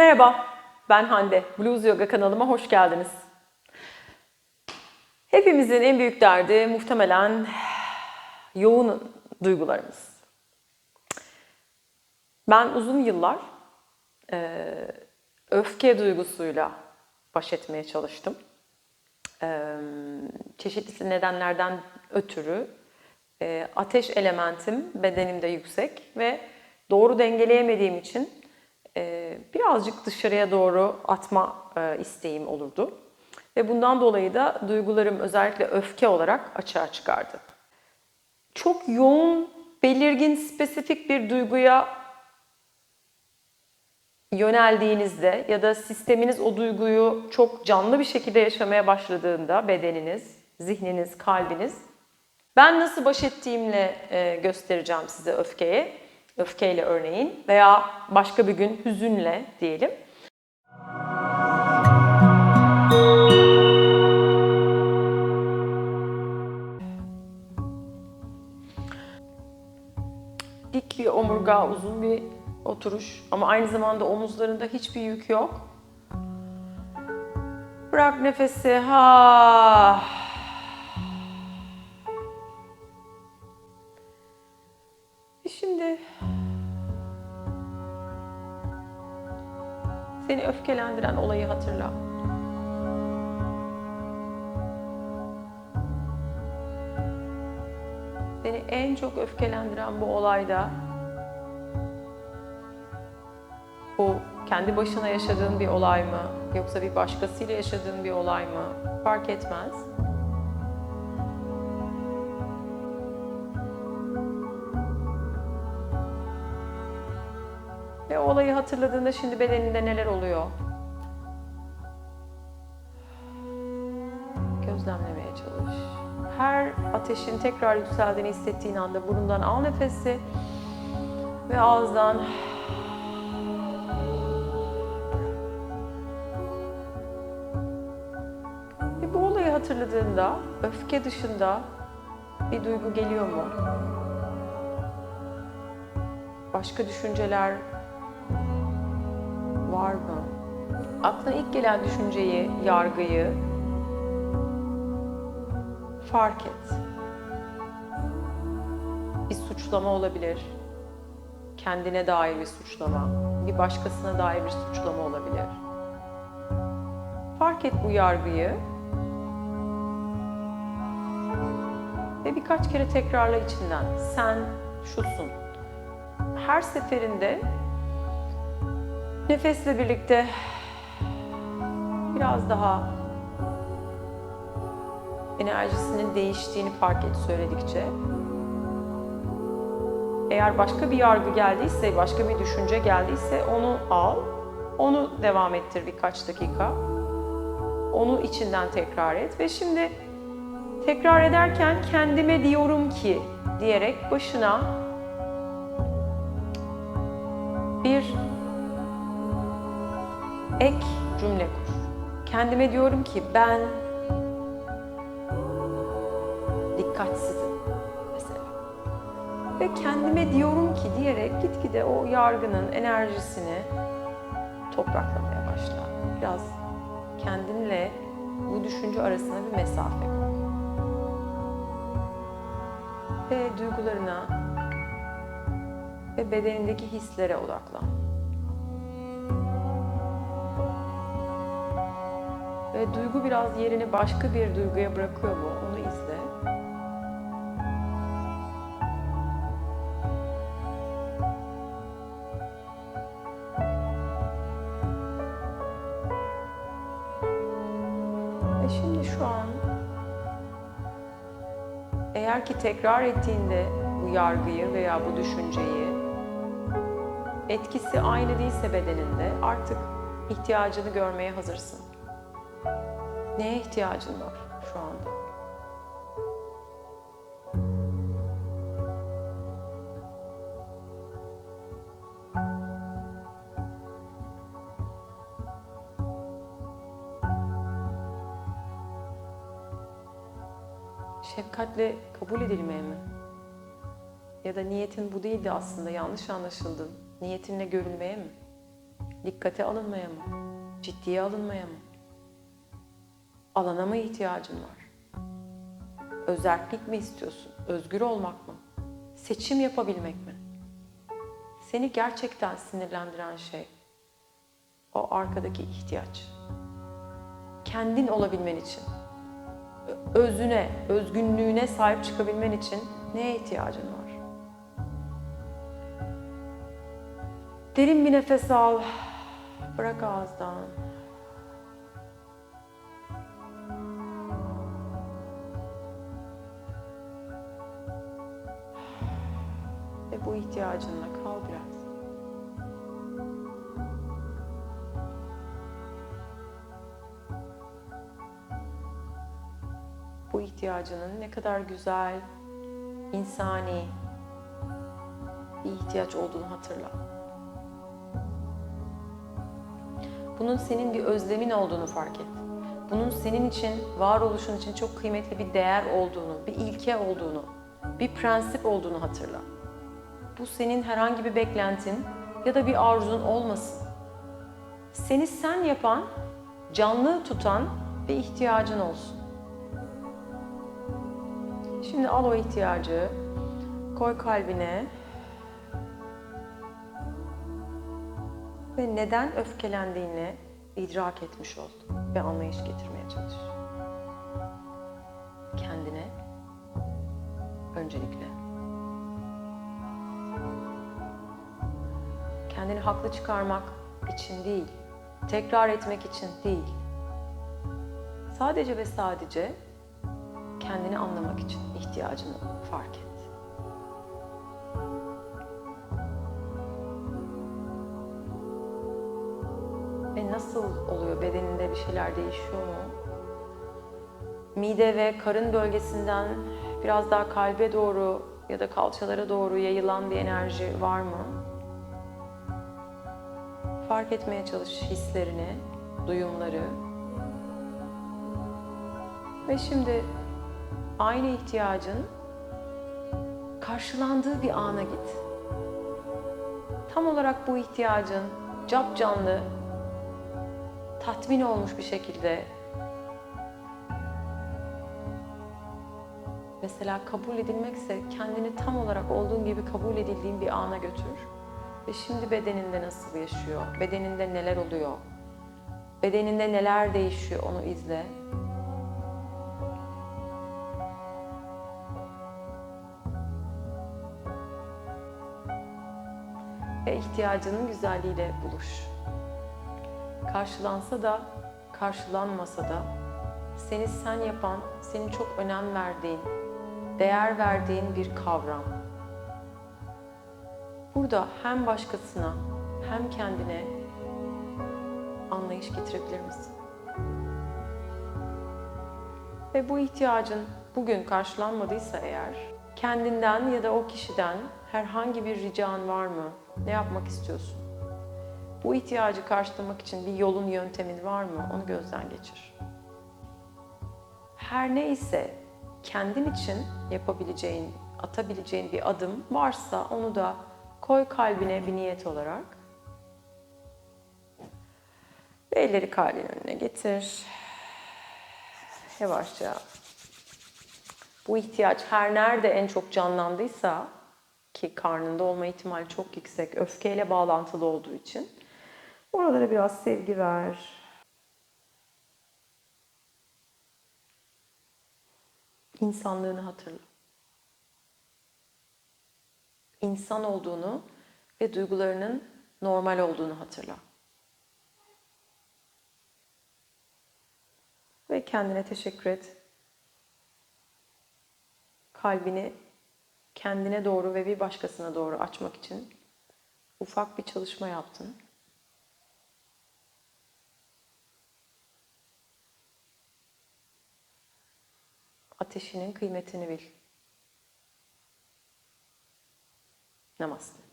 Merhaba, ben Hande. Blues Yoga kanalıma hoş geldiniz. Hepimizin en büyük derdi muhtemelen yoğun duygularımız. Ben uzun yıllar e, öfke duygusuyla baş etmeye çalıştım. E, çeşitli nedenlerden ötürü e, ateş elementim bedenimde yüksek ve doğru dengeleyemediğim için birazcık dışarıya doğru atma e, isteğim olurdu. Ve bundan dolayı da duygularım özellikle öfke olarak açığa çıkardı. Çok yoğun, belirgin, spesifik bir duyguya yöneldiğinizde ya da sisteminiz o duyguyu çok canlı bir şekilde yaşamaya başladığında bedeniniz, zihniniz, kalbiniz ben nasıl baş ettiğimle e, göstereceğim size öfkeye. Öfkeyle örneğin veya başka bir gün hüzünle diyelim. Dik bir omurga, uzun bir oturuş ama aynı zamanda omuzlarında hiçbir yük yok. Bırak nefesi. Ha. E Şimdi seni öfkelendiren olayı hatırla. Seni en çok öfkelendiren bu olayda bu kendi başına yaşadığın bir olay mı yoksa bir başkasıyla yaşadığın bir olay mı fark etmez. Olayı hatırladığında şimdi bedeninde neler oluyor? Gözlemlemeye çalış. Her ateşin tekrar yükseldiğini hissettiğin anda burundan al nefesi ve ağızdan ve bu olayı hatırladığında öfke dışında bir duygu geliyor mu? Başka düşünceler var mı? Aklına ilk gelen düşünceyi, yargıyı fark et. Bir suçlama olabilir. Kendine dair bir suçlama, bir başkasına dair bir suçlama olabilir. Fark et bu yargıyı ve birkaç kere tekrarla içinden. Sen şusun. Her seferinde Nefesle birlikte biraz daha enerjisinin değiştiğini fark et söyledikçe. Eğer başka bir yargı geldiyse, başka bir düşünce geldiyse onu al, onu devam ettir birkaç dakika. Onu içinden tekrar et ve şimdi tekrar ederken kendime diyorum ki diyerek başına bir ek cümle kur. Kendime diyorum ki ben dikkatsizim mesela. Ve kendime diyorum ki diyerek gitgide o yargının enerjisini topraklamaya başla. Biraz kendinle bu düşünce arasında bir mesafe koy. Ve duygularına ve bedenindeki hislere odaklan. Ve duygu biraz yerini başka bir duyguya bırakıyor mu? Onu izle. Ve şimdi şu an eğer ki tekrar ettiğinde bu yargıyı veya bu düşünceyi etkisi aynı değilse bedeninde artık ihtiyacını görmeye hazırsın. Neye ihtiyacın var şu anda? Şefkatle kabul edilmeye mi? Ya da niyetin bu değildi aslında, yanlış anlaşıldın. Niyetinle görülmeye mi? Dikkate alınmaya mı? Ciddiye alınmaya mı? Alana mı ihtiyacın var? Özellik mi istiyorsun? Özgür olmak mı? Seçim yapabilmek mi? Seni gerçekten sinirlendiren şey o arkadaki ihtiyaç. Kendin olabilmen için, özüne, özgünlüğüne sahip çıkabilmen için neye ihtiyacın var? Derin bir nefes al. Bırak ağızdan. Bu ihtiyacınla kal biraz. Bu ihtiyacının ne kadar güzel, insani bir ihtiyaç olduğunu hatırla. Bunun senin bir özlemin olduğunu fark et. Bunun senin için, varoluşun için çok kıymetli bir değer olduğunu, bir ilke olduğunu, bir prensip olduğunu hatırla. Bu senin herhangi bir beklentin ya da bir arzun olmasın. Seni sen yapan, canlı tutan bir ihtiyacın olsun. Şimdi al o ihtiyacı, koy kalbine ve neden öfkelendiğini idrak etmiş ol ve anlayış getirmeye çalış. Kendine öncelikle. Kendini haklı çıkarmak için değil, tekrar etmek için değil. Sadece ve sadece kendini anlamak için ihtiyacını fark et. Ve nasıl oluyor? Bedeninde bir şeyler değişiyor mu? Mide ve karın bölgesinden biraz daha kalbe doğru ya da kalçalara doğru yayılan bir enerji var mı? Fark etmeye çalış hislerini, duyumları. Ve şimdi aynı ihtiyacın karşılandığı bir ana git. Tam olarak bu ihtiyacın cap canlı, tatmin olmuş bir şekilde mesela kabul edilmekse kendini tam olarak olduğun gibi kabul edildiğin bir ana götür. Ve şimdi bedeninde nasıl yaşıyor? Bedeninde neler oluyor? Bedeninde neler değişiyor onu izle. ve ihtiyacının güzelliğiyle buluş. Karşılansa da, karşılanmasa da seni sen yapan, senin çok önem verdiğin, değer verdiğin bir kavram. Burada hem başkasına hem kendine anlayış getirebilir misin? Ve bu ihtiyacın bugün karşılanmadıysa eğer, kendinden ya da o kişiden herhangi bir rican var mı? Ne yapmak istiyorsun? Bu ihtiyacı karşılamak için bir yolun, yöntemin var mı? Onu gözden geçir. Her neyse kendin için yapabileceğin, atabileceğin bir adım varsa onu da koy kalbine bir niyet olarak. Ve elleri kalbin önüne getir. Yavaşça bu ihtiyaç her nerede en çok canlandıysa ki karnında olma ihtimali çok yüksek, öfkeyle bağlantılı olduğu için oralara biraz sevgi ver. İnsanlığını hatırla. İnsan olduğunu ve duygularının normal olduğunu hatırla. Ve kendine teşekkür et. Kalbini kendine doğru ve bir başkasına doğru açmak için ufak bir çalışma yaptın. Ateşinin kıymetini bil. Namaste.